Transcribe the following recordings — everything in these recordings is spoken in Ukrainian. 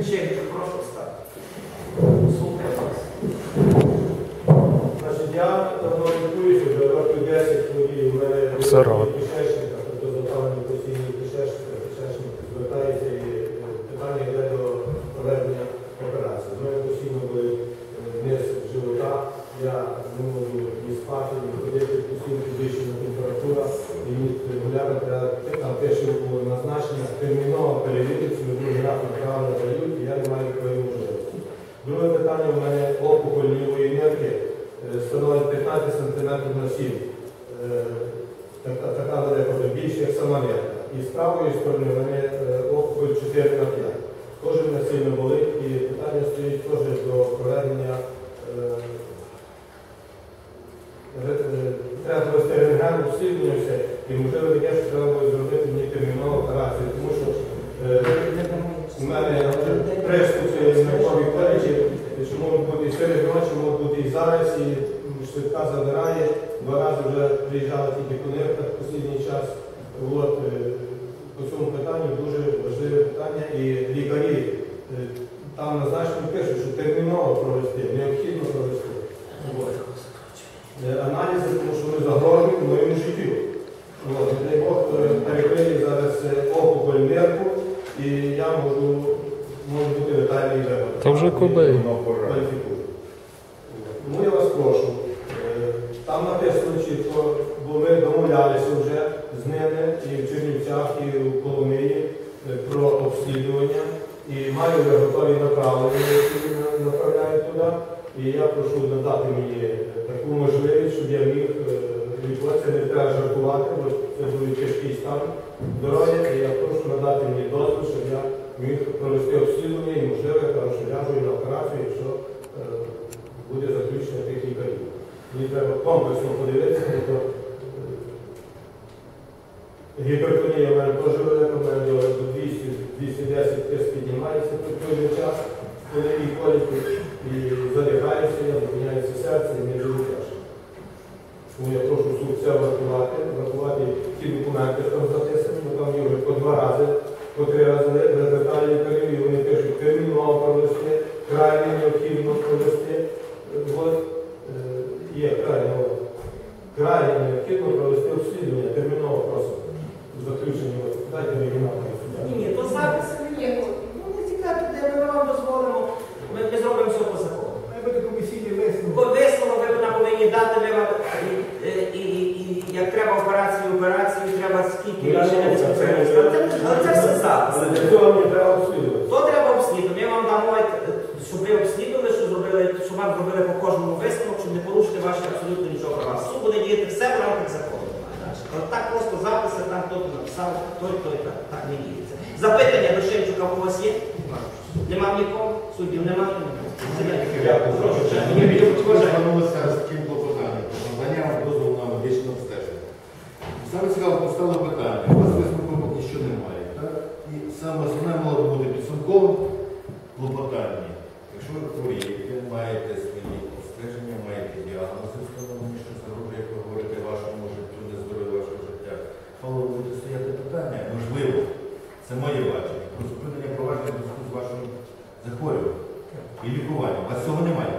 Ще прошу стати. Слухаю вас. Я давно лікуюся, вже років 10 хворію, в мене кишечника, тобто запалені постійні кишечника, кишечник звертається і е, питання йде до проведення операції. У мене постійно були е, вниз живота, я не можу ні спати, ні ходити, постійно підвищена температура, і мені регулярно треба там те, що було назначення, терміново перевірити, ми другий раз направлення дають, і я не маю такої можливості. Друге питання у мене опухоль лівої нирки е, становить 15 см на 7. Е, Така, далеко більше, як сама нирка. І з правої сторони в мене е, опухоль 4 на 5. Теж мене сильно болить і питання стоїть теж до проведення. ре- Треба провести рентген, обслідування. І можливо таке, що треба буде зробити мені термінову операцію, тому що е, у мене приступи на кові плечі, що можуть бути і серед ночі, можуть бути і зараз, і швидка забирає. Два рази вже приїжджала тільки в останній час. От, е, по цьому питанню дуже важливе питання. І лікарі е, там назначено пишуть, що терміново провести, необхідно провести. От. Е, Аналізи, тому що вони загрожують моєму життю. Дай Бог перекриє зараз опухоль нирку, і я можу, можу бути летальний випадок. Та вже куди? Кваліфікую. Тому я вас прошу. е, Там написано чітко, бо ми домовлялися вже з ними і в Чернівцях, і в Коломиї е, про обслідування. І маю вже готові направлення, які на- направляють туди. І я надати мені е, таку можливість, щоб я міг е, лікуватися, не треба жартувати, бо це дуже тяжкий стан здоров'я. І я прошу надати мені дозвіл, щоб я міг провести обслідування і можливо, я що ляжу і на операцію, якщо е, буде заключення тих лікарів. Мені треба комплексно подивитися, бо е, гіпертонія в мене теж велика, в мене до, до 200, 210 тиск піднімається в той час, коли і коліки, і задихаюся, я зупиняється серце, і мені дуже тяжко. Тому я прошу суд все врахувати, врахувати ті документи, що там записані, бо там є вже по два рази, по три рази викликали лікарів, і вони пишуть терміново провести, крайне необхідно провести. Е, От, е, є крайне, от. крайне необхідно провести обслідування, терміново просто заключення. Дайте нахуй. Ні, ні, то записи не є. Ну, не цікаво, де ми вам дозволимо. Ми, ми зробимо все по закону. Має бути комісійний висновок. Бо висновок ви нам повинні дати, ми вам, і, і, і, і як треба операцію, операцію, треба скільки Я рішення не не можу, це спеціаліста. не- Це- Але це все запис. Але для цього мені треба обслідувати. То треба обслідувати. Ми вам дамо, е, щоб ви обслідували, щоб, зробили, щоб вам зробили по кожному висновок, щоб не порушити ваші абсолютно нічого права. Суд буде діяти все в рамках закону. От так просто записи, там хто-то написав, той, той, так, так не діється. Запитання до Шевчука у вас є? Нема нікого? Суддів клопотанням обстеження. Саме цікаво поставили питання. У вас висновку поки що немає. Так? І саме основне мало б бути підсумковим клопотання. Якщо ви хворієте, маєте свої обстеження, маєте діагнози, встановлені, що загрожує, як ви говорите, вашому життю, не здоров'ю вашого життя, мало б бути стояти питання, можливо, це моє бачення, про зупинення провадження в зв'язку з вашим захворюванням і лікуванням. У вас цього немає.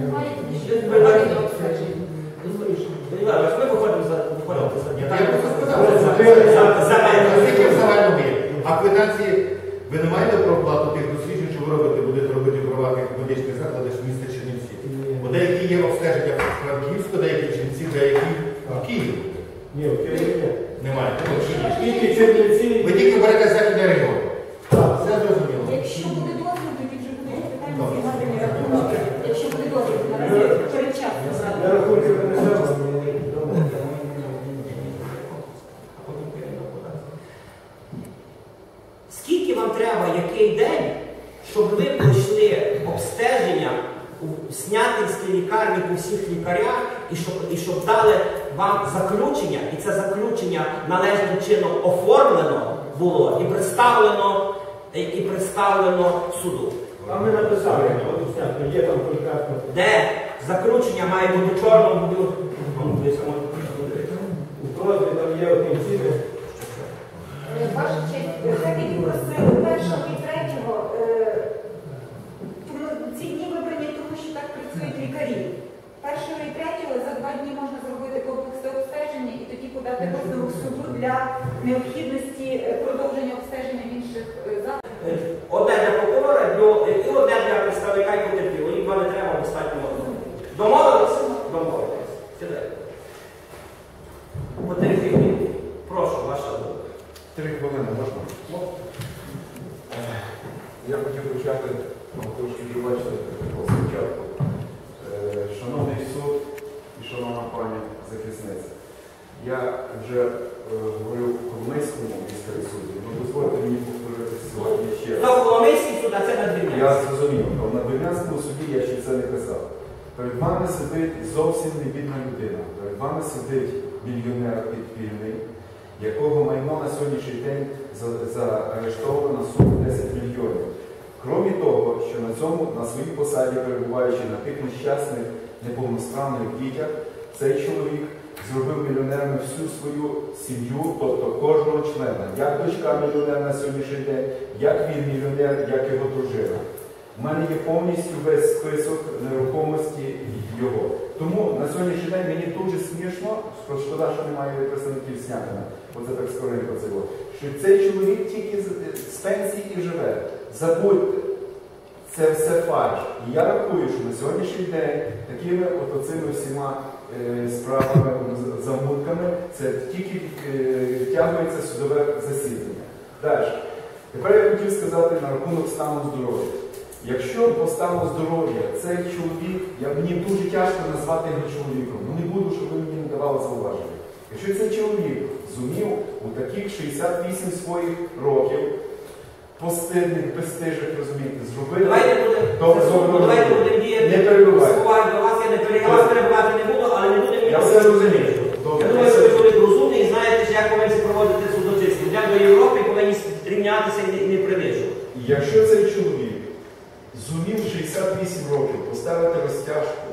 Немає. Ми виходимо за просто сказав, в загальному є? А квитанції ви не маєте про оплату тих досліджень, що ви робите, будете робити в приватних медичних закладах міста Чернівці? Бо деякі є обстеження в Франківську, деякі в Чернівці, деякі в Києві. Ні, в Києві ні. Немає. Тільки Чернівці. Ви тільки берете західний регіон. Так. Все зрозуміло. Якщо буде дозвіл, тоді вже буде питання зігнати рахунки. Якщо буде дозвіл, наразі передчасно Я зразу. рахунки принесемо. Скільки вам треба, який день, щоб ви пройшли обстеження у Снятинській лікарні по всіх лікарях, і щоб, і щоб дали вам заключення, і це заключення належним чином оформлено було і представлено, і, представлено суду. А ми написали, от є там конкретно. Де заключення має бути чорному бути. У просьбі там є в кінці. Ваша честь, так як і просили першого депозитного суду для необхідності е, продовження обстеження в інших е, закладів? Е, одне для прокурора і одне для представника і потерпілого. Їм не треба достатньо одного. Домовились? Домовились. Сідайте. Потерпілі. Прошу, ваша думка. Три хвилини можна? Я хотів почати, ну, трошки бачите. Я вже е, говорив у Коломийському міському суді, ну дозвольте мені повторити сьогодні ще раз. То Коломийський суд, а це надвірняк. Я зрозумів, але на Бернянському суді я ще це не казав. Перед вами сидить зовсім невідна людина. Перед вами сидить мільйонер підпільний, якого майно на сьогоднішній день заарештовано суму 10 мільйонів. Крім того, що на цьому, на своїй посаді, перебуваючи на тих нещасних неповностранних дітях, цей чоловік зробив мільйонерами всю свою сім'ю, тобто кожного члена. Як дочка мільйонер на сьогоднішній день, як він мільйонер, як його дружина. У мене є повністю весь список нерухомості його. Тому на сьогоднішній день мені дуже смішно, шкода, що немає представників Снятина, оце так скоренько це було, що цей чоловік тільки з, пенсії і живе. Забудьте, це все фальш. І я рахую, що на сьогоднішній день такими от оцими всіма е, справами, з- це тільки е, втягується судове засідання. Далі. Тепер я хотів сказати на рахунок стану здоров'я. Якщо по стану здоров'я цей чоловік, я, мені дуже тяжко назвати його чоловіком, ну не буду, щоб ви мені не давали зауваження. Якщо цей чоловік зумів у таких 68 своїх років постидних, безстижих, розумієте, зробити. Давайте будемо діяти. Не вас я не пере- я вас перебивати не буду, але не будемо Я все розумію. Я Добре. думаю, що ви чоловік розумний і знаєте, що як повинні проводити. Йдемо до Європи повинні рівнятися і не принижувати. Якщо цей чоловік зумів 68 років поставити розтяжку,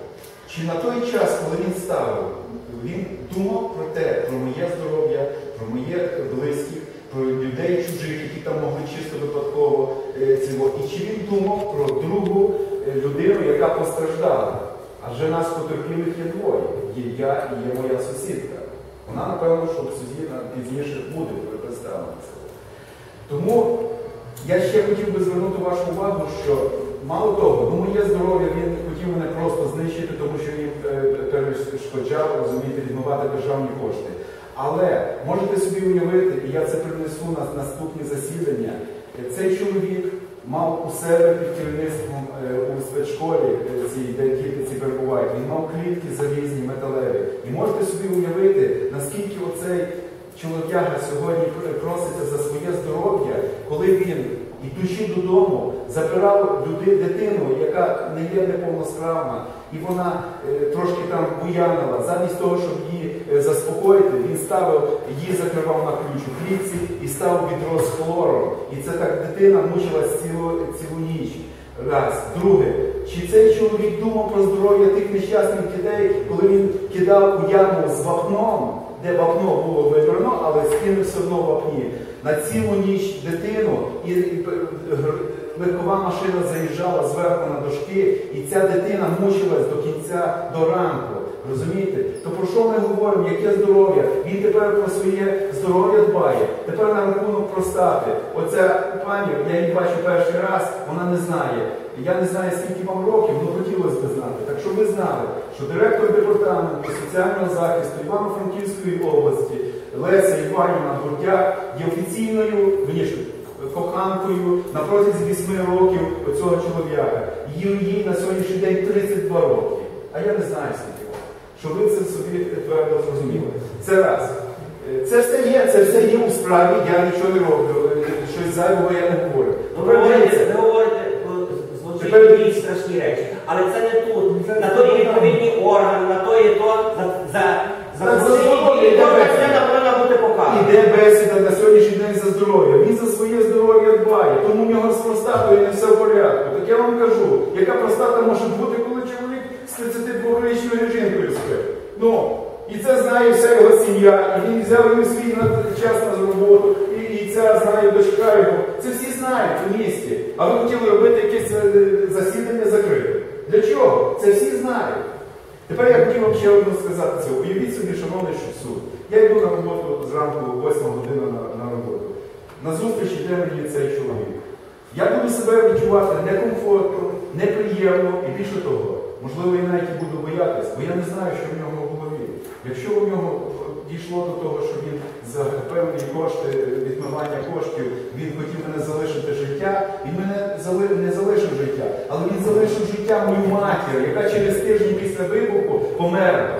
чи на той час, коли він ставив, він думав про те, про моє здоров'я, про моє близьких, про людей чужих, які там могли чисто випадково е, цього, і чи він думав про другу е, людину, яка постраждала? Адже нас потерпілих є двоє. Є я і є моя сусідка. Вона, напевно, що в суді на- пізніше буде представлена. Тому я ще хотів би звернути вашу увагу, що мало того, ну моє здоров'я він хотів мене просто знищити, тому що він е, перешкоджав, розумієте, відмивати державні кошти. Але можете собі уявити, і я це принесу на наступні засідання, цей чоловік мав у себе під керівництвом е, у спецшколі, е, де діти ці перебувають, він мав клітки залізні, металеві. І можете собі уявити, наскільки оцей чолов'яга сьогодні проситься за своє здоров'я, коли він, ідучи додому, забирав люди, дитину, яка не є неповносправна, і вона е, трошки там буянила, замість того, щоб її е, заспокоїти, він ставив, її закривав на ключ у клітці і ставив відро з хлором. І це так дитина мучилась цілу, цілу ніч. Раз. Друге, чи цей чоловік думав про здоров'я тих нещасних дітей, коли він кидав у яму з вапном, де вапно було вибрано, але скинув все одно вапні, на цілу ніч дитину, і легкова машина заїжджала зверху на дошки, і ця дитина мучилась до кінця, до ранку. Розумієте? То про що ми говоримо? Яке здоров'я? Він тепер про своє здоров'я дбає. Тепер на рахунок простати. Оця пані, я її бачу перший раз, вона не знає. Я не знаю, скільки вам років, але хотілося б знати. Так що ви знали, що директор департаменту соціального захисту Івано-Франківської області Леся Іванівна Бурдяк є офіційною вніж, коханкою на протязі 8 років цього чоловіка. Їй, на сьогоднішній день 32 роки. А я не знаю, скільки років. Щоб ви це собі твердо зрозуміли. Це раз. Це все є, це все є у справі, я нічого не роблю. Е, Щось зайвого я не говорю. Ви Тепер говорите, дивіться. ви говорите е, Тепер- страшні речі. Але це не тут. На то є відповідні органи, на то є то за за людина повинна бути показана. Іде бесіда на сьогоднішній день за здоров'я. Він за своє здоров'я дбає, тому в нього з простатою не все в порядку. Так я вам кажу, яка простата може бути, коли чоловік з 32-річною жінкою спить. Ну, і це знає вся його сім'я, і він взяв її свій час на роботу, знає дочка його. Це всі знають у місті. А ви хотіли робити якесь е, засідання закрите. Для чого? Це всі знають. Тепер я хотів вам ще одну сказати це. Уявіть собі, шановний суд. Я йду на роботу зранку 8 година на, на роботу. На зустріч йде мені цей чоловік. Я буду себе відчувати некомфортно, неприємно і більше того, можливо, я навіть буду боятись, бо я не знаю, що в нього в голові. Якщо у нього дійшло до того, що він за певні кошти, відмивання коштів, він хотів мене залишити життя, він мене не залишив життя, але він залишив життя мою матір, яка через тиждень після вибуху померла.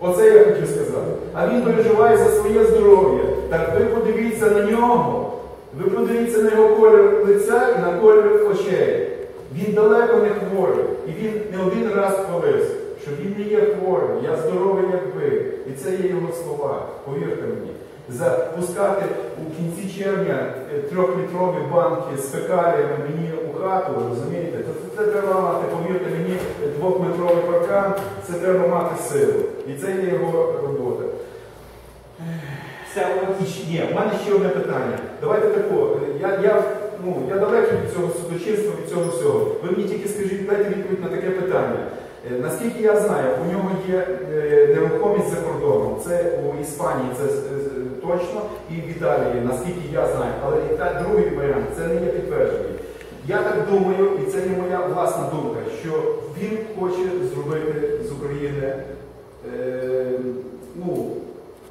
Оце я хотів сказати. А він переживає за своє здоров'я. Так ви подивіться на нього. Ви подивіться на його колір лиця і на колір очей. Він далеко не хворий. І він не один раз хвалився, що він не є хворим, я здоровий, як ви. І це є його слова, повірте мені. Запускати у кінці червня е, трьохлітрові банки з фекаліями мені у хату, розумієте? То це, треба мати, повірте мені, двохметровий паркан, це треба мати силу. І це є його робота. Все, ні, в мене ще одне питання. Давайте тако. Я, я, ну, я далекий від цього судочинства, від цього всього. Ви мені тільки скажіть, дайте відповідь на таке питання. Е, Наскільки я знаю, у нього є е, нерухомість за кордоном. Це у Іспанії, це е, точно, і в Італії, наскільки я знаю. Але і та другий варіант це не є підтверджений. Я так думаю, і це є моя власна думка, що він хоче зробити з України. Е, ну,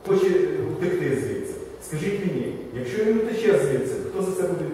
хоче втекти звідси. Скажіть мені, якщо він утече звідси, хто за це буде